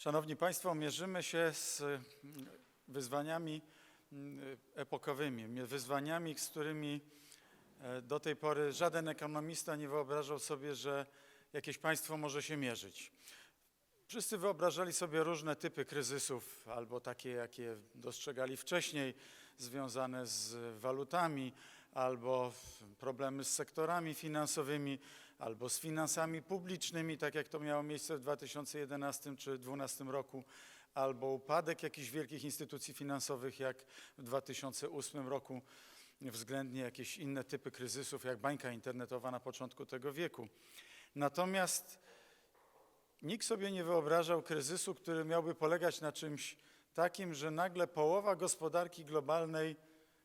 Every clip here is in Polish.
Szanowni Państwo, mierzymy się z mm, wyzwaniami mm, epokowymi, wyzwaniami, z którymi e, do tej pory żaden ekonomista nie wyobrażał sobie, że jakieś państwo może się mierzyć. Wszyscy wyobrażali sobie różne typy kryzysów, albo takie, jakie dostrzegali wcześniej, związane z walutami, albo problemy z sektorami finansowymi, albo z finansami publicznymi, tak jak to miało miejsce w 2011 czy 2012 roku, albo upadek jakichś wielkich instytucji finansowych, jak w 2008 roku, względnie jakieś inne typy kryzysów, jak bańka internetowa na początku tego wieku. Natomiast nikt sobie nie wyobrażał kryzysu, który miałby polegać na czymś takim, że nagle połowa gospodarki globalnej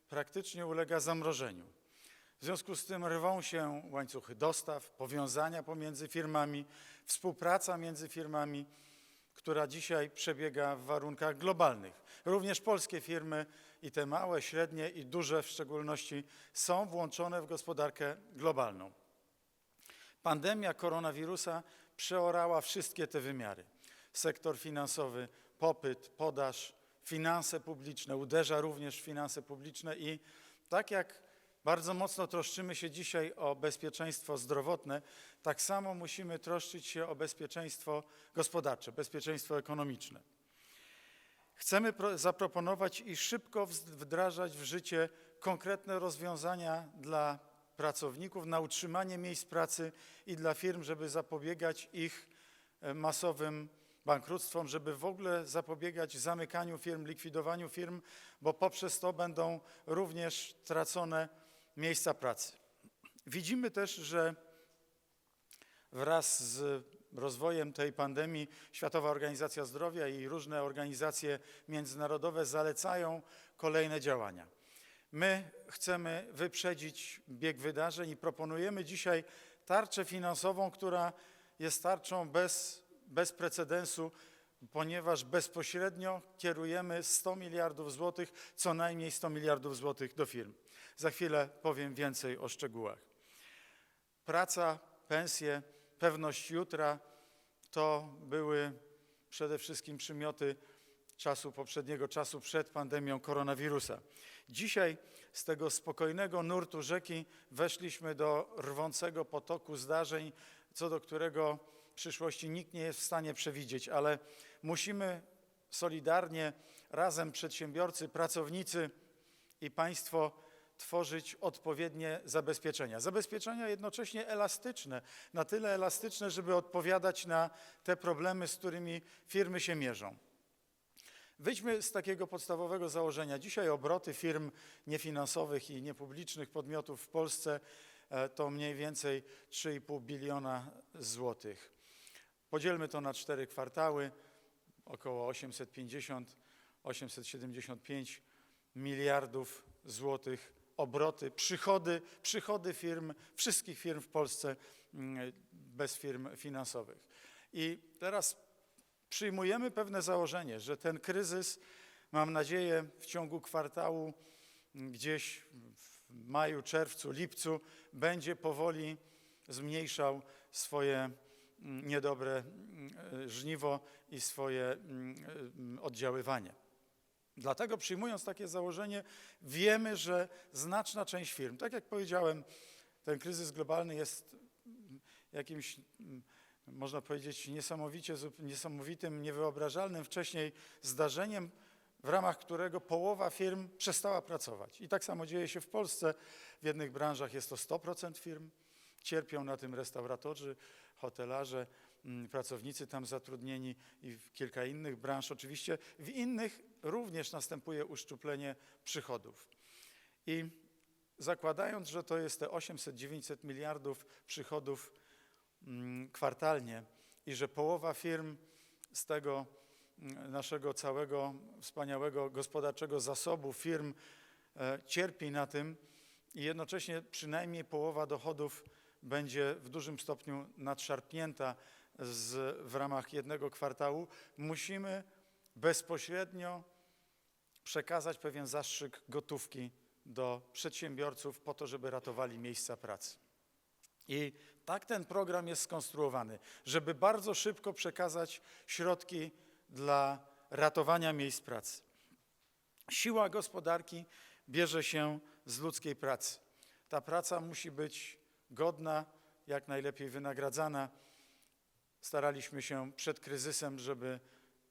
praktycznie ulega zamrożeniu. W związku z tym rwą się łańcuchy dostaw, powiązania pomiędzy firmami, współpraca między firmami, która dzisiaj przebiega w warunkach globalnych. Również polskie firmy i te małe, średnie i duże w szczególności są włączone w gospodarkę globalną. Pandemia koronawirusa przeorała wszystkie te wymiary. Sektor finansowy, popyt, podaż, finanse publiczne, uderza również w finanse publiczne i tak jak bardzo mocno troszczymy się dzisiaj o bezpieczeństwo zdrowotne, tak samo musimy troszczyć się o bezpieczeństwo gospodarcze, bezpieczeństwo ekonomiczne. Chcemy zaproponować i szybko wdrażać w życie konkretne rozwiązania dla pracowników na utrzymanie miejsc pracy i dla firm, żeby zapobiegać ich e, masowym bankructwom, żeby w ogóle zapobiegać zamykaniu firm, likwidowaniu firm, bo poprzez to będą również tracone miejsca pracy. Widzimy też, że wraz z rozwojem tej pandemii Światowa Organizacja Zdrowia i różne organizacje międzynarodowe zalecają kolejne działania. My chcemy wyprzedzić bieg wydarzeń i proponujemy dzisiaj tarczę finansową, która jest tarczą bez, bez precedensu, ponieważ bezpośrednio kierujemy 100 miliardów złotych, co najmniej 100 miliardów złotych do firm. Za chwilę powiem więcej o szczegółach. Praca, pensje, pewność jutra to były przede wszystkim przymioty czasu poprzedniego, czasu przed pandemią koronawirusa. Dzisiaj z tego spokojnego nurtu rzeki weszliśmy do rwącego potoku zdarzeń, co do którego w przyszłości nikt nie jest w stanie przewidzieć, ale musimy solidarnie, razem przedsiębiorcy, pracownicy i państwo tworzyć odpowiednie zabezpieczenia. Zabezpieczenia jednocześnie elastyczne, na tyle elastyczne, żeby odpowiadać na te problemy, z którymi firmy się mierzą. Wyjdźmy z takiego podstawowego założenia. Dzisiaj obroty firm niefinansowych i niepublicznych podmiotów w Polsce e, to mniej więcej 3,5 biliona złotych. Podzielmy to na cztery kwartały, około 850-875 miliardów złotych obroty, przychody, przychody firm, wszystkich firm w Polsce mm, bez firm finansowych. I teraz przyjmujemy pewne założenie, że ten kryzys, mam nadzieję, w ciągu kwartału, mm, gdzieś w maju, czerwcu, lipcu, będzie powoli zmniejszał swoje mm, niedobre żniwo i swoje oddziaływanie. Dlatego przyjmując takie założenie, wiemy, że znaczna część firm, tak jak powiedziałem, ten kryzys globalny jest jakimś, można powiedzieć, niesamowicie, niesamowitym, niewyobrażalnym wcześniej zdarzeniem, w ramach którego połowa firm przestała pracować. I tak samo dzieje się w Polsce. W jednych branżach jest to 100% firm, cierpią na tym restauratorzy, hotelarze, Mm, pracownicy tam zatrudnieni i w kilka innych branż oczywiście. W innych również następuje uszczuplenie przychodów. I zakładając, że to jest te 800-900 miliardów przychodów mm, kwartalnie i że połowa firm z tego mm, naszego całego wspaniałego gospodarczego zasobu firm e, cierpi na tym i jednocześnie przynajmniej połowa dochodów będzie w dużym stopniu nadszarpnięta z, w ramach jednego kwartału, musimy bezpośrednio przekazać pewien zastrzyk gotówki do przedsiębiorców po to, żeby ratowali miejsca pracy. I tak ten program jest skonstruowany, żeby bardzo szybko przekazać środki dla ratowania miejsc pracy. Siła gospodarki bierze się z ludzkiej pracy. Ta praca musi być godna, jak najlepiej wynagradzana. Staraliśmy się przed kryzysem, żeby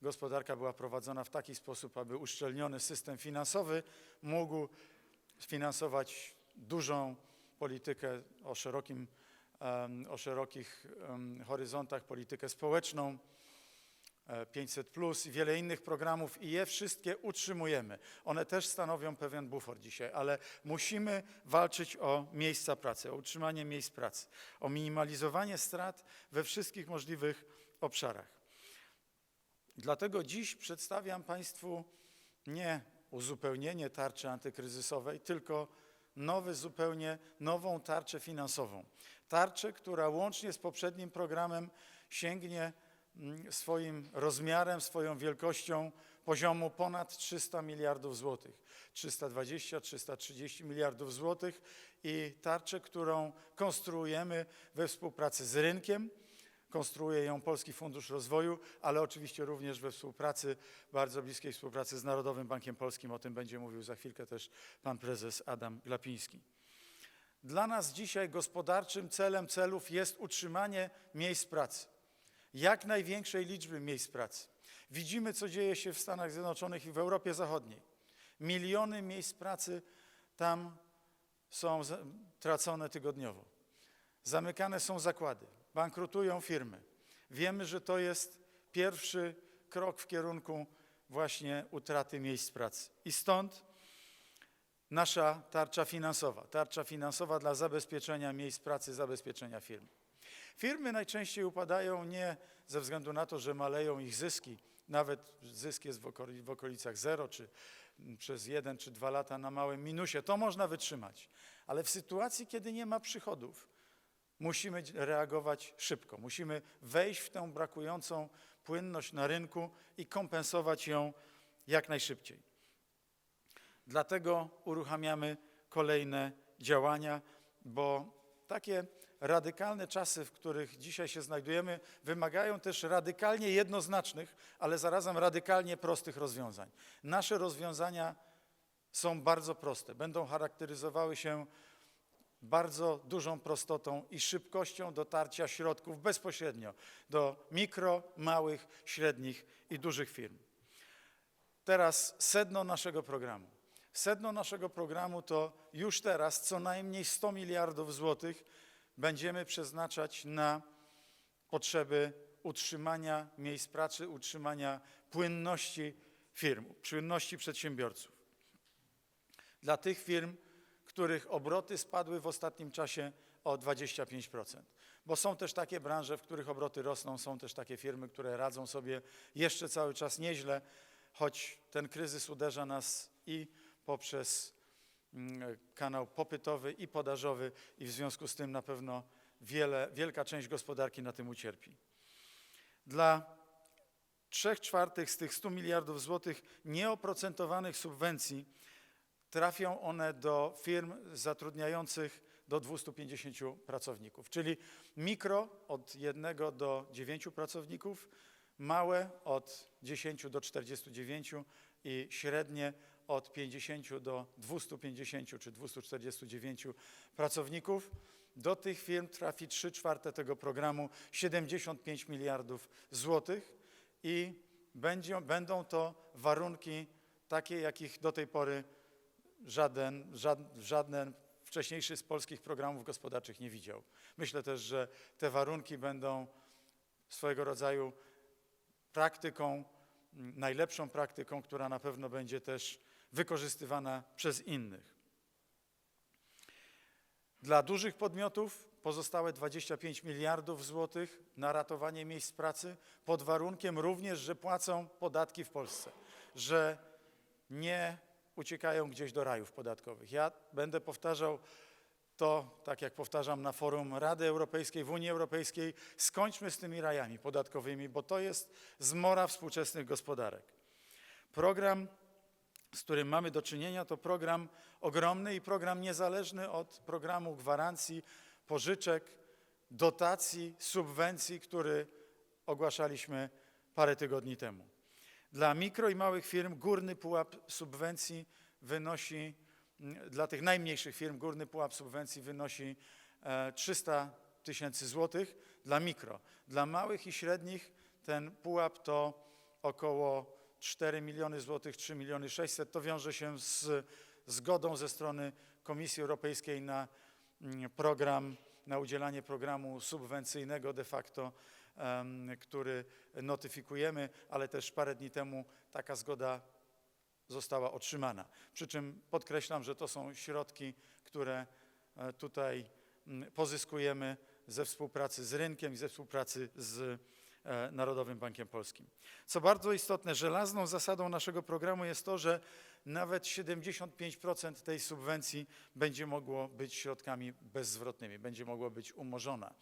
gospodarka była prowadzona w taki sposób, aby uszczelniony system finansowy mógł finansować dużą politykę o, szerokim, o szerokich horyzontach, politykę społeczną, 500 plus i wiele innych programów i je wszystkie utrzymujemy. One też stanowią pewien bufor dzisiaj, ale musimy walczyć o miejsca pracy, o utrzymanie miejsc pracy, o minimalizowanie strat we wszystkich możliwych obszarach. Dlatego dziś przedstawiam Państwu nie uzupełnienie tarczy antykryzysowej, tylko nowy, zupełnie nową tarczę finansową. Tarczę, która łącznie z poprzednim programem sięgnie swoim rozmiarem, swoją wielkością poziomu ponad 300 miliardów złotych. 320-330 miliardów złotych i tarczę, którą konstruujemy we współpracy z rynkiem, konstruuje ją Polski Fundusz Rozwoju, ale oczywiście również we współpracy, bardzo bliskiej współpracy z Narodowym Bankiem Polskim. O tym będzie mówił za chwilkę też pan prezes Adam Glapiński. Dla nas dzisiaj gospodarczym celem celów jest utrzymanie miejsc pracy, jak największej liczby miejsc pracy. Widzimy, co dzieje się w Stanach Zjednoczonych i w Europie Zachodniej. Miliony miejsc pracy tam są tracone tygodniowo. Zamykane są zakłady, bankrutują firmy. Wiemy, że to jest pierwszy krok w kierunku właśnie utraty miejsc pracy. I stąd nasza tarcza finansowa. Tarcza finansowa dla zabezpieczenia miejsc pracy, zabezpieczenia firm. Firmy najczęściej upadają nie ze względu na to, że maleją ich zyski, nawet zysk jest w, okoli, w okolicach zero, czy mm, przez jeden czy dwa lata na małym minusie. To można wytrzymać. Ale w sytuacji, kiedy nie ma przychodów, musimy reagować szybko. Musimy wejść w tę brakującą płynność na rynku i kompensować ją jak najszybciej. Dlatego uruchamiamy kolejne działania, bo takie radykalne czasy, w których dzisiaj się znajdujemy, wymagają też radykalnie jednoznacznych, ale zarazem radykalnie prostych rozwiązań. Nasze rozwiązania są bardzo proste, będą charakteryzowały się bardzo dużą prostotą i szybkością dotarcia środków bezpośrednio do mikro, małych, średnich i dużych firm. Teraz sedno naszego programu. Sedno naszego programu to już teraz co najmniej 100 miliardów złotych będziemy przeznaczać na potrzeby utrzymania miejsc pracy, utrzymania płynności firm, płynności przedsiębiorców. Dla tych firm, których obroty spadły w ostatnim czasie o 25%. Bo są też takie branże, w których obroty rosną, są też takie firmy, które radzą sobie jeszcze cały czas nieźle, choć ten kryzys uderza nas i poprzez kanał popytowy i podażowy i w związku z tym na pewno wiele, wielka część gospodarki na tym ucierpi. Dla trzech czwartych z tych 100 miliardów złotych nieoprocentowanych subwencji trafią one do firm zatrudniających do 250 pracowników, czyli mikro od 1 do 9 pracowników, małe od 10 do 49 i średnie od 50 do 250 czy 249 pracowników. Do tych firm trafi 3 czwarte tego programu 75 miliardów złotych i będzie, będą to warunki takie, jakich do tej pory żaden, żad, żaden wcześniejszy z polskich programów gospodarczych nie widział. Myślę też, że te warunki będą swojego rodzaju praktyką, najlepszą praktyką, która na pewno będzie też wykorzystywana przez innych. Dla dużych podmiotów pozostałe 25 miliardów złotych na ratowanie miejsc pracy pod warunkiem również, że płacą podatki w Polsce, że nie uciekają gdzieś do rajów podatkowych. Ja będę powtarzał to, tak jak powtarzam na forum Rady Europejskiej, w Unii Europejskiej, skończmy z tymi rajami podatkowymi, bo to jest zmora współczesnych gospodarek. Program, z którym mamy do czynienia, to program ogromny i program niezależny od programu gwarancji, pożyczek, dotacji, subwencji, który ogłaszaliśmy parę tygodni temu. Dla mikro i małych firm górny pułap subwencji wynosi, mm, dla tych najmniejszych firm górny pułap subwencji wynosi e, 300 tysięcy złotych dla mikro. Dla małych i średnich ten pułap to około 4 miliony złotych, 3 miliony 600. To wiąże się z zgodą ze strony Komisji Europejskiej na mm, program, na udzielanie programu subwencyjnego de facto, który notyfikujemy, ale też parę dni temu taka zgoda została otrzymana. Przy czym podkreślam, że to są środki, które e, tutaj mm, pozyskujemy ze współpracy z rynkiem i ze współpracy z Narodowym Bankiem Polskim. Co bardzo istotne, żelazną zasadą naszego programu jest to, że nawet 75% tej subwencji będzie mogło być środkami bezzwrotnymi, będzie mogło być umorzona.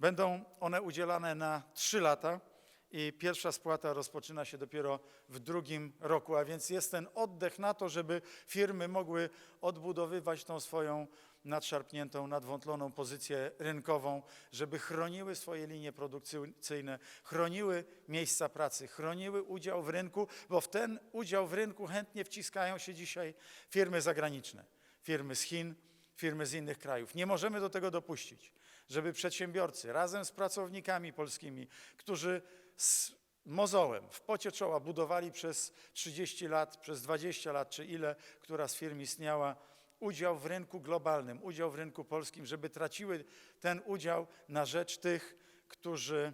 Będą one udzielane na 3 lata i pierwsza spłata rozpoczyna się dopiero w drugim roku, a więc jest ten oddech na to, żeby firmy mogły odbudowywać tą swoją nadszarpniętą, nadwątloną pozycję rynkową, żeby chroniły swoje linie produkcyjne, chroniły miejsca pracy, chroniły udział w rynku, bo w ten udział w rynku chętnie wciskają się dzisiaj firmy zagraniczne, firmy z Chin, firmy z innych krajów. Nie możemy do tego dopuścić, żeby przedsiębiorcy razem z pracownikami polskimi, którzy z mozołem, w pocie czoła budowali przez 30 lat, przez 20 lat, czy ile, która z firm istniała, udział w rynku globalnym, udział w rynku polskim, żeby traciły ten udział na rzecz tych, którzy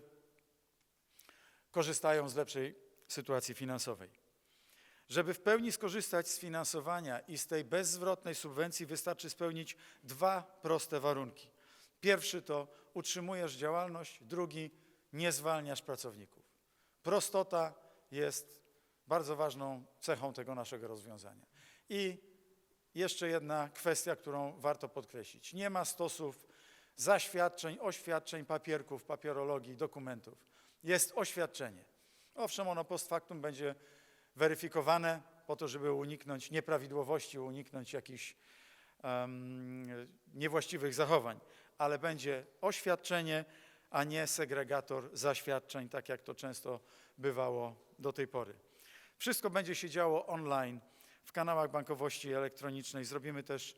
korzystają z lepszej sytuacji finansowej. Żeby w pełni skorzystać z finansowania i z tej bezzwrotnej subwencji wystarczy spełnić dwa proste warunki. Pierwszy to utrzymujesz działalność, drugi nie zwalniasz pracowników. Prostota jest bardzo ważną cechą tego naszego rozwiązania. I jeszcze jedna kwestia, którą warto podkreślić. Nie ma stosów zaświadczeń, oświadczeń, papierków, papierologii, dokumentów. Jest oświadczenie. Owszem, ono post factum będzie weryfikowane po to, żeby uniknąć nieprawidłowości, uniknąć jakichś um, niewłaściwych zachowań, ale będzie oświadczenie, a nie segregator zaświadczeń, tak jak to często bywało do tej pory. Wszystko będzie się działo online w kanałach bankowości elektronicznej. Zrobimy też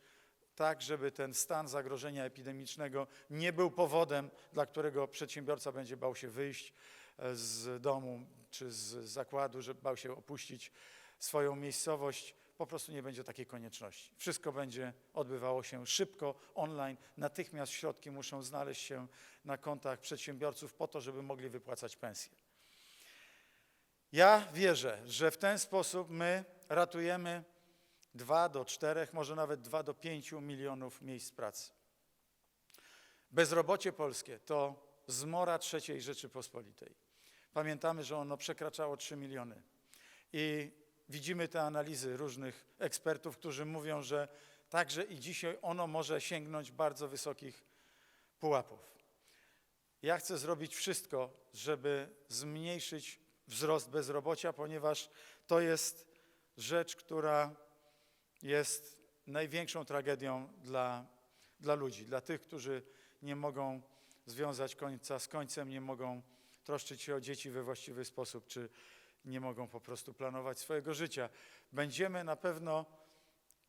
tak, żeby ten stan zagrożenia epidemicznego nie był powodem, dla którego przedsiębiorca będzie bał się wyjść e, z domu czy z zakładu, że bał się opuścić swoją miejscowość. Po prostu nie będzie takiej konieczności. Wszystko będzie odbywało się szybko, online. Natychmiast środki muszą znaleźć się na kontach przedsiębiorców po to, żeby mogli wypłacać pensje. Ja wierzę, że w ten sposób my ratujemy 2 do 4, może nawet 2 do 5 milionów miejsc pracy. Bezrobocie polskie to zmora trzeciej Rzeczypospolitej. Pamiętamy, że ono przekraczało 3 miliony. I widzimy te analizy różnych ekspertów, którzy mówią, że także i dzisiaj ono może sięgnąć bardzo wysokich pułapów. Ja chcę zrobić wszystko, żeby zmniejszyć wzrost bezrobocia, ponieważ to jest rzecz, która jest największą tragedią dla, dla ludzi, dla tych, którzy nie mogą związać końca z końcem, nie mogą troszczyć się o dzieci we właściwy sposób, czy nie mogą po prostu planować swojego życia. Będziemy na pewno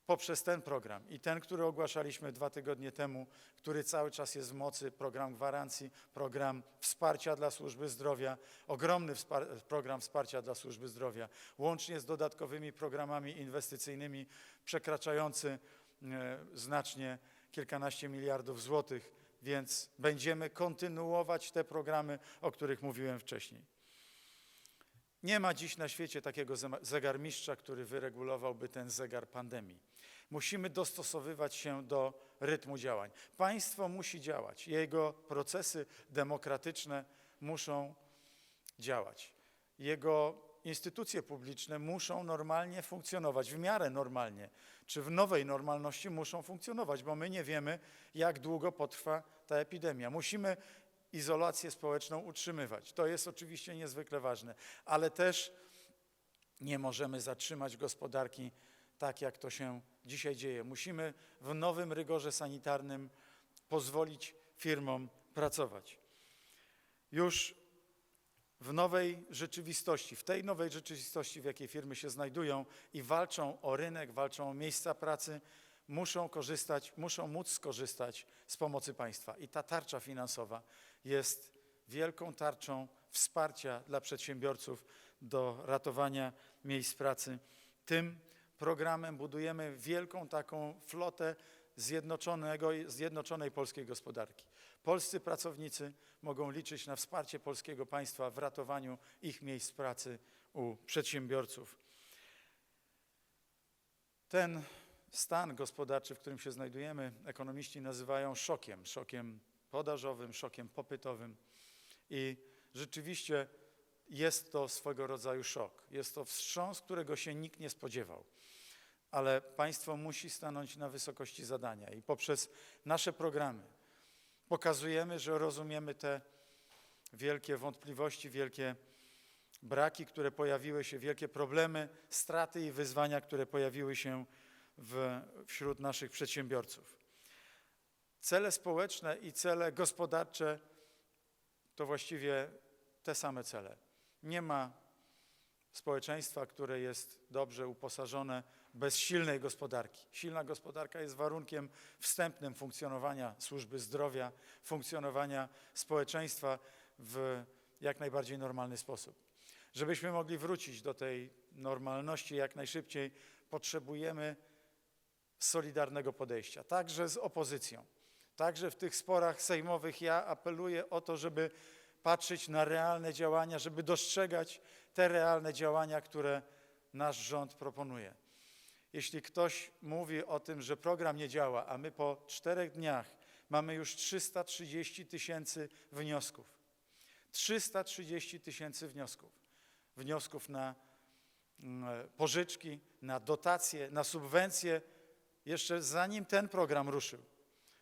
poprzez ten program i ten, który ogłaszaliśmy dwa tygodnie temu, który cały czas jest w mocy, program gwarancji, program wsparcia dla służby zdrowia, ogromny wspar program wsparcia dla służby zdrowia, łącznie z dodatkowymi programami inwestycyjnymi przekraczający e, znacznie kilkanaście miliardów złotych, więc będziemy kontynuować te programy, o których mówiłem wcześniej. Nie ma dziś na świecie takiego zegarmistrza, który wyregulowałby ten zegar pandemii. Musimy dostosowywać się do rytmu działań. Państwo musi działać, jego procesy demokratyczne muszą działać. Jego instytucje publiczne muszą normalnie funkcjonować, w miarę normalnie, czy w nowej normalności muszą funkcjonować, bo my nie wiemy, jak długo potrwa ta epidemia. Musimy izolację społeczną utrzymywać. To jest oczywiście niezwykle ważne, ale też nie możemy zatrzymać gospodarki tak, jak to się dzisiaj dzieje. Musimy w nowym rygorze sanitarnym pozwolić firmom pracować. Już w nowej rzeczywistości, w tej nowej rzeczywistości, w jakiej firmy się znajdują i walczą o rynek, walczą o miejsca pracy, muszą korzystać, muszą móc skorzystać z pomocy państwa. I ta tarcza finansowa jest wielką tarczą wsparcia dla przedsiębiorców do ratowania miejsc pracy. Tym programem budujemy wielką taką flotę zjednoczonego, zjednoczonej polskiej gospodarki. Polscy pracownicy mogą liczyć na wsparcie polskiego państwa w ratowaniu ich miejsc pracy u przedsiębiorców. Ten stan gospodarczy, w którym się znajdujemy, ekonomiści nazywają szokiem, szokiem podażowym, szokiem popytowym i rzeczywiście jest to swego rodzaju szok. Jest to wstrząs, którego się nikt nie spodziewał. Ale państwo musi stanąć na wysokości zadania i poprzez nasze programy pokazujemy, że rozumiemy te wielkie wątpliwości, wielkie braki, które pojawiły się, wielkie problemy, straty i wyzwania, które pojawiły się w, wśród naszych przedsiębiorców. Cele społeczne i cele gospodarcze to właściwie te same cele. Nie ma społeczeństwa, które jest dobrze uposażone bez silnej gospodarki. Silna gospodarka jest warunkiem wstępnym funkcjonowania służby zdrowia, funkcjonowania społeczeństwa w jak najbardziej normalny sposób. Żebyśmy mogli wrócić do tej normalności jak najszybciej, potrzebujemy solidarnego podejścia, także z opozycją. Także w tych sporach sejmowych ja apeluję o to, żeby patrzeć na realne działania, żeby dostrzegać te realne działania, które nasz rząd proponuje. Jeśli ktoś mówi o tym, że program nie działa, a my po czterech dniach mamy już 330 tysięcy wniosków. 330 tysięcy wniosków. Wniosków na mm, pożyczki, na dotacje, na subwencje, jeszcze zanim ten program ruszył.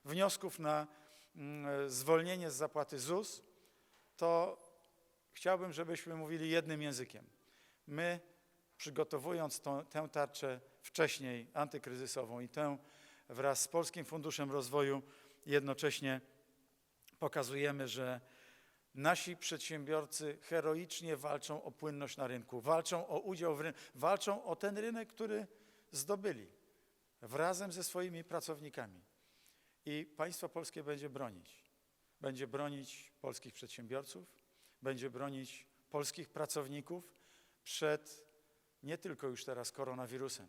Wniosków na mm, zwolnienie z zapłaty ZUS, to chciałbym, żebyśmy mówili jednym językiem. My, przygotowując tą, tę tarczę wcześniej antykryzysową i tę wraz z Polskim Funduszem Rozwoju jednocześnie pokazujemy, że nasi przedsiębiorcy heroicznie walczą o płynność na rynku, walczą o udział w rynku, walczą o ten rynek, który zdobyli razem ze swoimi pracownikami. I państwo polskie będzie bronić. Będzie bronić polskich przedsiębiorców, będzie bronić polskich pracowników przed nie tylko już teraz koronawirusem,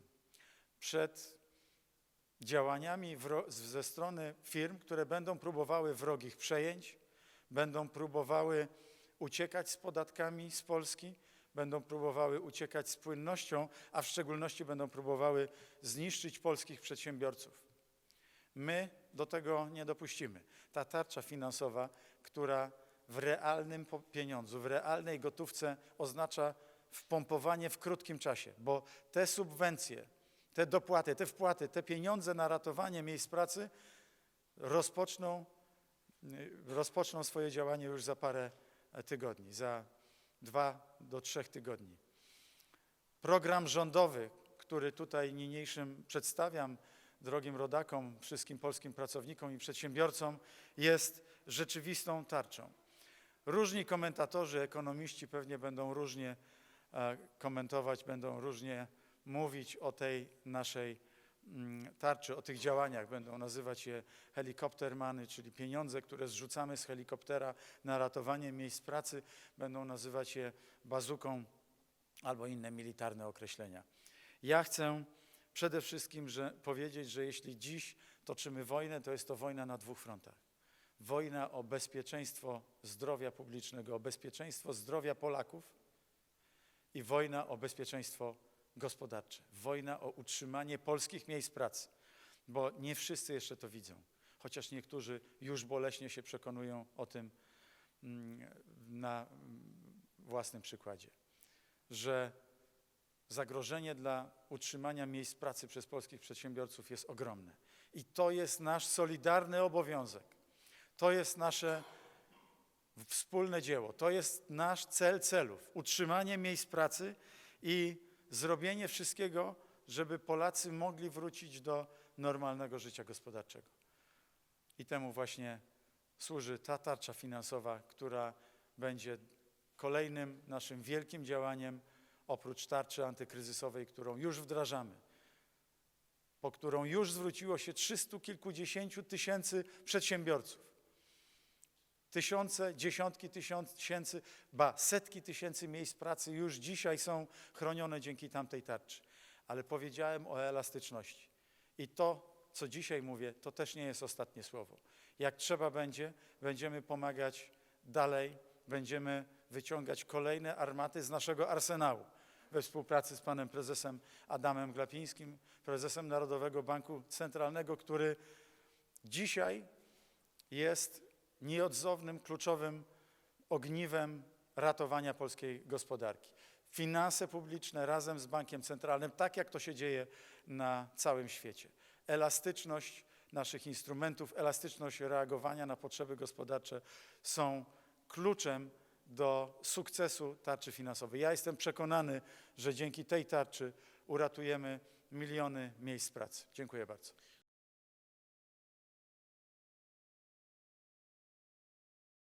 przed działaniami ze strony firm, które będą próbowały wrogich przejęć, będą próbowały uciekać z podatkami z Polski, będą próbowały uciekać z płynnością, a w szczególności będą próbowały zniszczyć polskich przedsiębiorców. My do tego nie dopuścimy. Ta tarcza finansowa, która w realnym pieniądzu, w realnej gotówce oznacza wpompowanie w krótkim czasie, bo te subwencje, te dopłaty, te wpłaty, te pieniądze na ratowanie miejsc pracy rozpoczną, rozpoczną swoje działanie już za parę tygodni, za dwa do trzech tygodni. Program rządowy, który tutaj niniejszym przedstawiam drogim rodakom, wszystkim polskim pracownikom i przedsiębiorcom, jest rzeczywistą tarczą. Różni komentatorzy, ekonomiści pewnie będą różnie e, komentować, będą różnie mówić o tej naszej mm, tarczy, o tych działaniach. Będą nazywać je helikoptermany, czyli pieniądze, które zrzucamy z helikoptera na ratowanie miejsc pracy. Będą nazywać je bazuką albo inne militarne określenia. Ja chcę przede wszystkim że, powiedzieć, że jeśli dziś toczymy wojnę, to jest to wojna na dwóch frontach. Wojna o bezpieczeństwo zdrowia publicznego, o bezpieczeństwo zdrowia Polaków i wojna o bezpieczeństwo gospodarcze. Wojna o utrzymanie polskich miejsc pracy, bo nie wszyscy jeszcze to widzą, chociaż niektórzy już boleśnie się przekonują o tym mm, na własnym przykładzie, że zagrożenie dla utrzymania miejsc pracy przez polskich przedsiębiorców jest ogromne. I to jest nasz solidarny obowiązek. To jest nasze wspólne dzieło. To jest nasz cel celów. Utrzymanie miejsc pracy i zrobienie wszystkiego, żeby Polacy mogli wrócić do normalnego życia gospodarczego. I temu właśnie służy ta tarcza finansowa, która będzie kolejnym naszym wielkim działaniem, oprócz tarczy antykryzysowej, którą już wdrażamy, po którą już zwróciło się trzystu kilkudziesięciu tysięcy przedsiębiorców. Tysiące, dziesiątki tysięcy, ba setki tysięcy miejsc pracy już dzisiaj są chronione dzięki tamtej tarczy. Ale powiedziałem o elastyczności. I to, co dzisiaj mówię, to też nie jest ostatnie słowo. Jak trzeba będzie, będziemy pomagać dalej, będziemy wyciągać kolejne armaty z naszego arsenału we współpracy z panem prezesem Adamem Glapińskim, prezesem Narodowego Banku Centralnego, który dzisiaj jest nieodzownym, kluczowym ogniwem ratowania polskiej gospodarki. Finanse publiczne razem z Bankiem Centralnym, tak jak to się dzieje na całym świecie. Elastyczność naszych instrumentów, elastyczność reagowania na potrzeby gospodarcze są kluczem do sukcesu tarczy finansowej. Ja jestem przekonany, że dzięki tej tarczy uratujemy miliony miejsc pracy. Dziękuję bardzo.